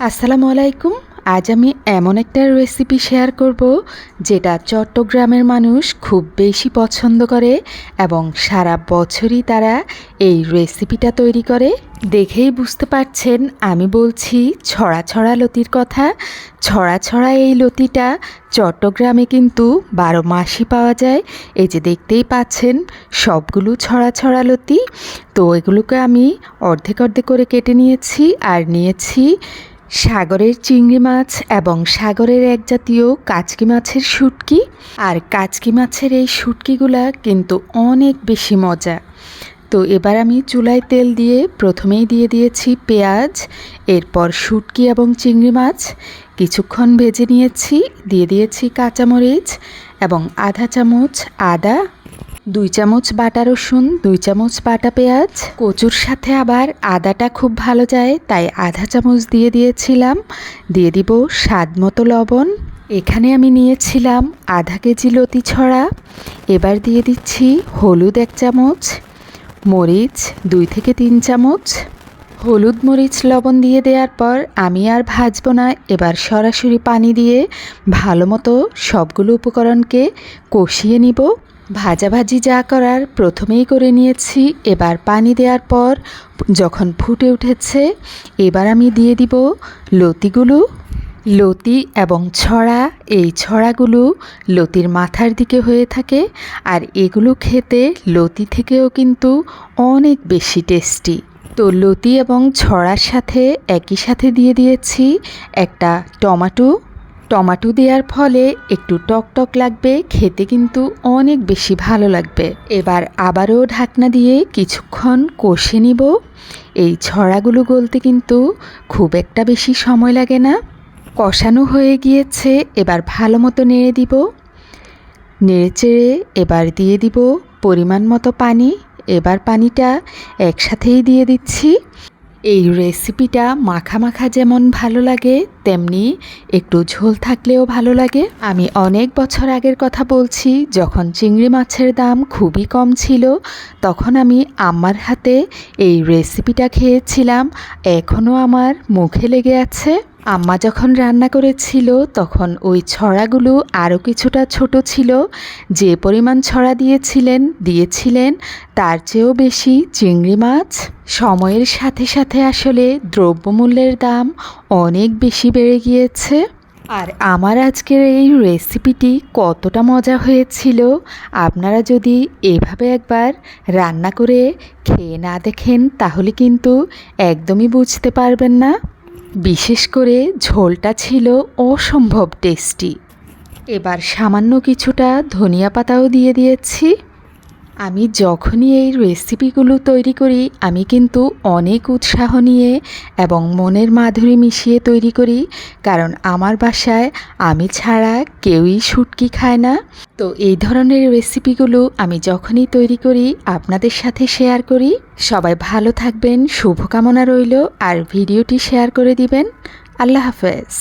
আসসালামু আলাইকুম। আজ আমি এমন একটা রেসিপি শেয়ার করব, যেটা চট্টগ্রামের মানুষ খুব বেশি পছন্দ করে এবং সারা বছরই তারা এই রেসিপিটা তৈরি করে। দেখেই বুঝতে পারছেন, আমি বলছি ছড়া ছড়া লতির কথা। ছড়া ছড়া এই লতিটা চট্টগ্রামে কিন্তু বারো মাসই পাওয়া যায়। এই যে দেখতেই পাচ্ছেন, সবগুলো ছড়া ছড়া লতি। তো এগুলোকে আমি অর্ধেক অর্ধেক করে কেটে নিয়েছি আর নিয়েছি সাগরের চিংড়ি মাছ এবং সাগরের এক জাতীয় কাচকি মাছের শুটকি। আর কাচকি মাছের এই শুটকিগুলা কিন্তু অনেক বেশি মজা। তো এবার আমি চুলায় তেল দিয়ে প্রথমেই দিয়ে দিয়েছি পেঁয়াজ, এরপর শুটকি এবং চিংড়ি মাছ। কিছুক্ষণ ভেজে নিয়েছি, দিয়ে দিয়েছি কাঁচামরিচ এবং আধা চামচ আদা দুই চামচ বাটা রসুন, দুই চামচ বাটা পেঁয়াজ। কচুর সাথে আবার আদাটা খুব ভালো যায়, তাই আধা চামচ দিয়ে দিয়েছিলাম। দিয়ে দিব স্বাদ মতো লবণ। এখানে আমি নিয়েছিলাম আধা কেজি লতি ছড়া। এবার দিয়ে দিচ্ছি হলুদ এক চামচ, মরিচ দুই থেকে তিন চামচ। হলুদ, মরিচ, লবণ দিয়ে দেওয়ার পর আমি আর ভাজবো না। এবার সরাসরি পানি দিয়ে ভালো মতো সবগুলো উপকরণকে কষিয়ে নিব। ভাজাভাজি যা করার প্রথমেই করে নিয়েছি। এবার পানি দেওয়ার পর যখন ফুটে উঠেছে, এবার আমি দিয়ে দিব লতিগুলো। লতি এবং ছড়া, এই ছড়াগুলো লতির মাথার দিকে হয়ে থাকে আর এগুলো খেতে লতি থেকেও কিন্তু অনেক বেশি টেস্টি। তো লতি এবং ছড়ার সাথে একই সাথে দিয়ে দিয়েছি একটা টমাটো টমাটো দেওয়ার ফলে একটু টক টক লাগবে, খেতে কিন্তু অনেক বেশি ভালো লাগবে। এবার আবারও ঢাকনা দিয়ে কিছুক্ষণ কষে নিব। এই ছড়াগুলো গলতে কিন্তু খুব একটা বেশি সময় লাগে না। কষানো হয়ে গিয়েছে, এবার ভালো মতো নেড়ে দিব। নেড়ে চেড়ে এবার দিয়ে দিব পরিমাণ মতো পানি। এবার পানিটা একসাথেই দিয়ে দিচ্ছি। এই রেসিপিটা মাখা মাখা যেমন ভালো লাগে, তেমনি একটু ঝোল থাকলেও ভালো লাগে। আমি অনেক বছর আগের কথা বলছি, যখন চিংড়ি মাছের দাম খুবই কম ছিল, তখন আমি আমার হাতে এই রেসিপিটা খেয়েছিলাম। এখনও আমার মুখে লেগে আছে। আম্মা যখন রান্না করেছিল, তখন ওই ছড়াগুলো আরও কিছুটা ছোট ছিল। যে পরিমাণ ছড়া দিয়েছিলেন দিয়েছিলেন, তার চেয়েও বেশি চিংড়ি মাছ। সময়ের সাথে সাথে আসলে দ্রব্যমূল্যের দাম অনেক বেশি বেড়ে গিয়েছে। আর আমার আজকের এই রেসিপিটি কতটা মজা হয়েছিল, আপনারা যদি এভাবে একবার রান্না করে খেয়ে না দেখেন, তাহলে কিন্তু একদমই বুঝতে পারবেন না। বিশেষ করে ঝোলটা ছিল অসম্ভব টেস্টি এবার সামান্য কিছুটা ধনিয়া পাতাও দিয়ে দিয়েছি। আমি যখনই এই রেসিপিগুলো তৈরি করি, আমি কিন্তু অনেক উৎসাহ নিয়ে এবং মনের মাধুরী মিশিয়ে তৈরি করি। কারণ আমার বাসায় আমি ছাড়া কেউই শুটকি খায় না। তো এই ধরনের রেসিপিগুলো আমি যখনই তৈরি করি, আপনাদের সাথে শেয়ার করি। সবাই ভালো থাকবেন, শুভকামনা রইল, আর ভিডিওটি শেয়ার করে দিবেন। আল্লাহ হাফেজ।